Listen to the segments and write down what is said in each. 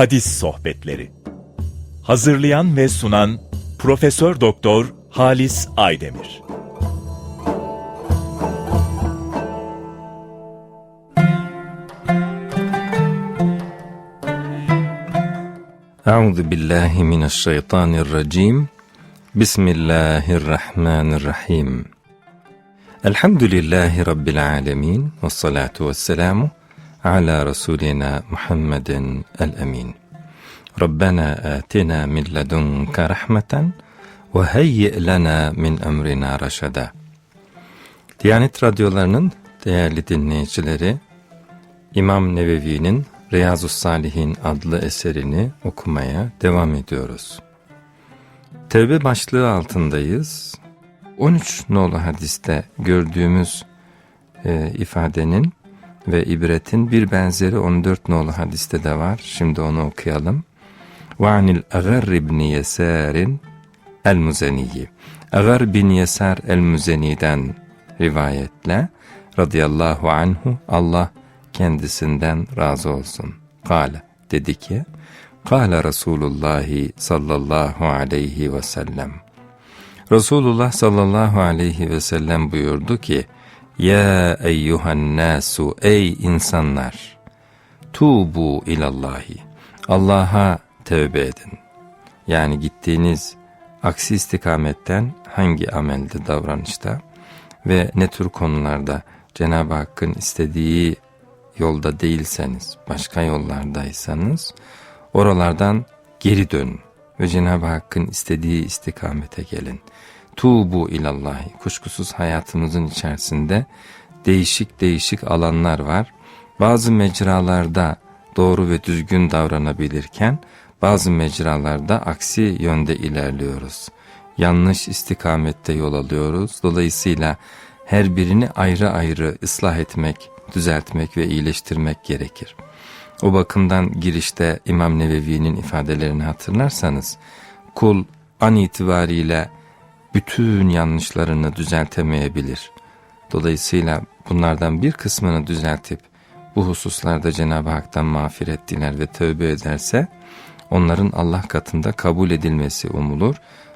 Hadis Sohbetleri. Hazırlayan ve sunan Profesör Doktor Halis Aydemir. Euzu billahi mineşşeytanirracim. Bismillahirrahmanirrahim. Elhamdülillahi rabbil alamin ve salatu vesselamu لله رب العالمين والصلاة والسلام على رسولنا محمد الأمين ربنا آتنا من لدنك رحمة وهيئ لنا من أمرنا رشدا Diyanet radyolarının değerli dinleyicileri, İmam Nevevi'nin Riyazu Salihin adlı eserini okumaya devam ediyoruz. Tevbe başlığı altındayız. 13 nolu hadiste gördüğümüz e, ifadenin ve ibretin bir benzeri 14 nolu hadiste de var. Şimdi onu okuyalım. وَعَنِ الْاَغَرِّ بْنِ يَسَارٍ el-Muzeniyi. Agar bin Yesar el-Muzeni'den rivayetle radıyallahu anhu Allah kendisinden razı olsun. Kale dedi ki Kale Resulullah sallallahu aleyhi ve sellem Resulullah sallallahu aleyhi ve sellem buyurdu ki ya eyyuhan nasu ey insanlar Tubu ilallahi Allah'a tövbe edin. Yani gittiğiniz aksi istikametten hangi amelde davranışta ve ne tür konularda Cenab-ı Hakk'ın istediği yolda değilseniz, başka yollardaysanız oralardan geri dönün ve Cenab-ı Hakk'ın istediği istikamete gelin. Tuğbu ilallahi. Kuşkusuz hayatımızın içerisinde değişik değişik alanlar var. Bazı mecralarda doğru ve düzgün davranabilirken bazı mecralarda aksi yönde ilerliyoruz. Yanlış istikamette yol alıyoruz. Dolayısıyla her birini ayrı ayrı ıslah etmek, düzeltmek ve iyileştirmek gerekir. O bakımdan girişte İmam Nevevi'nin ifadelerini hatırlarsanız, kul an itibariyle bütün yanlışlarını düzeltemeyebilir. Dolayısıyla bunlardan bir kısmını düzeltip bu hususlarda Cenab-ı Hak'tan mağfiret diler ve tövbe ederse onların Allah katında kabul edilmesi umulur.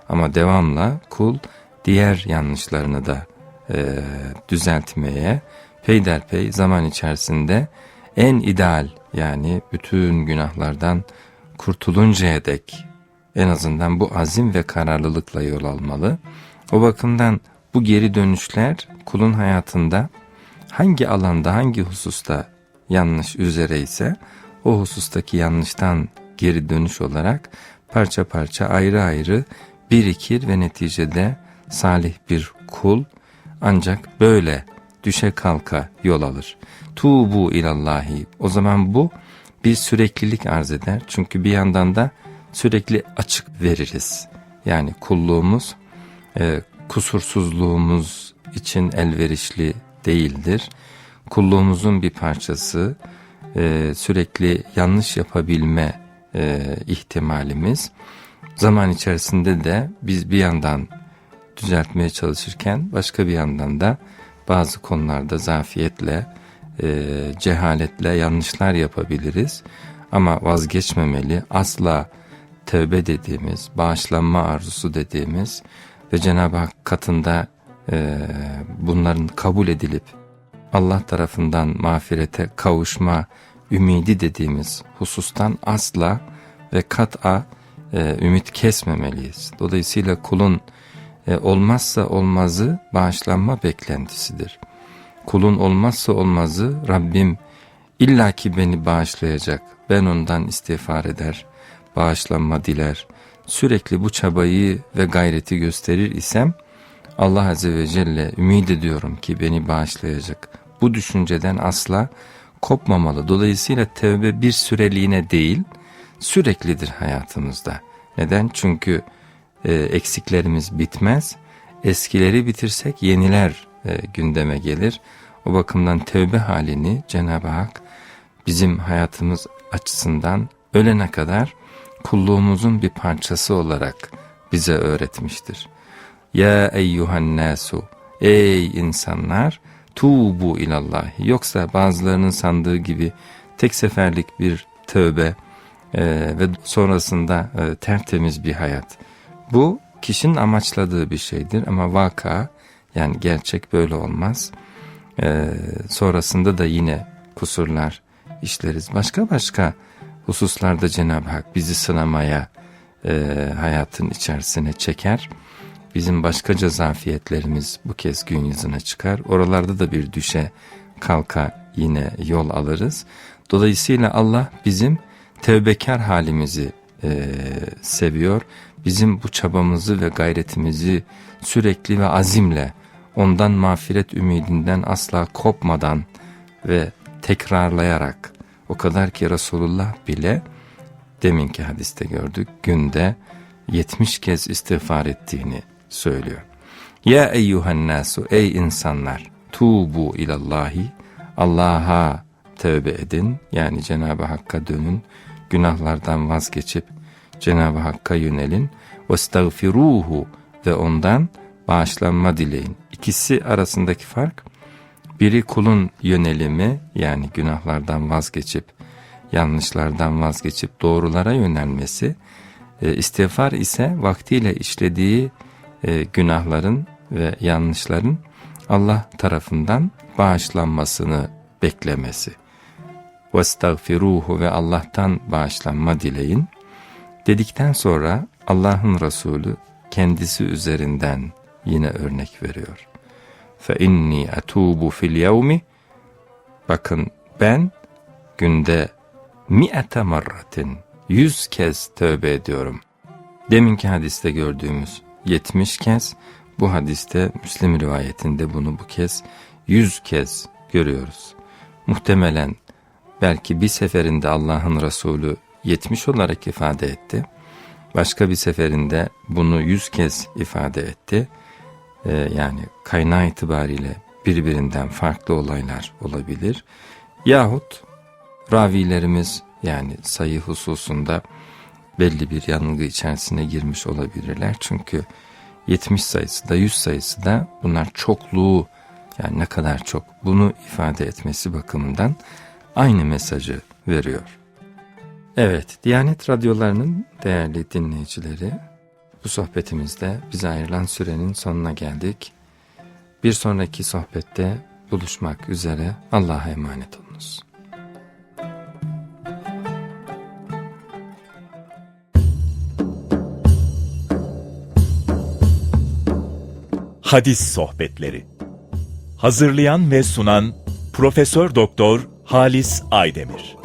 Ama devamla kul diğer yanlışlarını da e, düzeltmeye peyderpey zaman içerisinde en ideal yani bütün günahlardan kurtuluncaya dek en azından bu azim ve kararlılıkla yol almalı. O bakımdan bu geri dönüşler kulun hayatında hangi alanda hangi hususta yanlış üzere ise o husustaki yanlıştan geri dönüş olarak parça parça ayrı ayrı birikir ve neticede salih bir kul ancak böyle düşe kalka yol alır. Tuğbu ilallahi. O zaman bu bir süreklilik arz eder. Çünkü bir yandan da sürekli açık veririz. Yani kulluğumuz e, kusursuzluğumuz için elverişli değildir. Kulluğumuzun bir parçası e, sürekli yanlış yapabilme e, ihtimalimiz. Zaman içerisinde de biz bir yandan düzeltmeye çalışırken başka bir yandan da bazı konularda zafiyetle, e, cehaletle yanlışlar yapabiliriz. Ama vazgeçmemeli, asla tövbe dediğimiz, bağışlanma arzusu dediğimiz ve Cenab-ı Hak katında e, bunların kabul edilip Allah tarafından mağfirete kavuşma ümidi dediğimiz husustan asla ve kat'a e, ümit kesmemeliyiz. Dolayısıyla kulun e, olmazsa olmazı bağışlanma beklentisidir. Kulun olmazsa olmazı Rabbim illaki beni bağışlayacak, ben ondan istiğfar eder, bağışlanma diler. Sürekli bu çabayı ve gayreti gösterir isem Allah Azze ve Celle ümit ediyorum ki beni bağışlayacak. Bu düşünceden asla kopmamalı. Dolayısıyla tevbe bir süreliğine değil, süreklidir hayatımızda. Neden? Çünkü e, eksiklerimiz bitmez. Eskileri bitirsek yeniler e, gündeme gelir. O bakımdan tevbe halini Cenab-ı Hak bizim hayatımız açısından ölene kadar kulluğumuzun bir parçası olarak bize öğretmiştir. Ya eyyuhan nasu ey insanlar tuğbu ilallah yoksa bazılarının sandığı gibi tek seferlik bir tövbe e, ve sonrasında e, tertemiz bir hayat. Bu kişinin amaçladığı bir şeydir ama vaka yani gerçek böyle olmaz. E, sonrasında da yine kusurlar işleriz. Başka başka hususlarda Cenab-ı Hak bizi sınamaya e, hayatın içerisine çeker. Bizim başkaca zafiyetlerimiz bu kez gün yüzüne çıkar. Oralarda da bir düşe kalka yine yol alırız. Dolayısıyla Allah bizim tevbekar halimizi e, seviyor. Bizim bu çabamızı ve gayretimizi sürekli ve azimle ondan mağfiret ümidinden asla kopmadan ve tekrarlayarak o kadar ki Resulullah bile deminki hadiste gördük günde 70 kez istiğfar ettiğini söylüyor. Ya eyyuhen nasu ey insanlar tubu ilallahi Allah'a tövbe edin yani Cenab-ı Hakk'a dönün günahlardan vazgeçip Cenab-ı Hakk'a yönelin vestagfiruhu ve ondan bağışlanma dileyin. İkisi arasındaki fark biri kulun yönelimi yani günahlardan vazgeçip yanlışlardan vazgeçip doğrulara yönelmesi e, istiğfar ise vaktiyle işlediği e, günahların ve yanlışların Allah tarafından bağışlanmasını beklemesi. وَاسْتَغْفِرُوهُ ve Allah'tan bağışlanma dileyin. Dedikten sonra Allah'ın Resulü kendisi üzerinden yine örnek veriyor. fe inni etubu fil yevmi bakın ben günde mi'ete marratin yüz kez tövbe ediyorum. Deminki hadiste gördüğümüz yetmiş kez bu hadiste Müslim rivayetinde bunu bu kez yüz kez görüyoruz. Muhtemelen belki bir seferinde Allah'ın Resulü yetmiş olarak ifade etti. Başka bir seferinde bunu yüz kez ifade etti.'' Ee, yani kaynağı itibariyle birbirinden farklı olaylar olabilir. Yahut ravilerimiz yani sayı hususunda belli bir yanılgı içerisine girmiş olabilirler. Çünkü 70 sayısı da 100 sayısı da bunlar çokluğu yani ne kadar çok bunu ifade etmesi bakımından aynı mesajı veriyor. Evet, Diyanet Radyoları'nın değerli dinleyicileri, bu sohbetimizde bize ayrılan sürenin sonuna geldik. Bir sonraki sohbette buluşmak üzere Allah'a emanet olunuz. Hadis Sohbetleri Hazırlayan ve sunan Profesör Doktor Halis Aydemir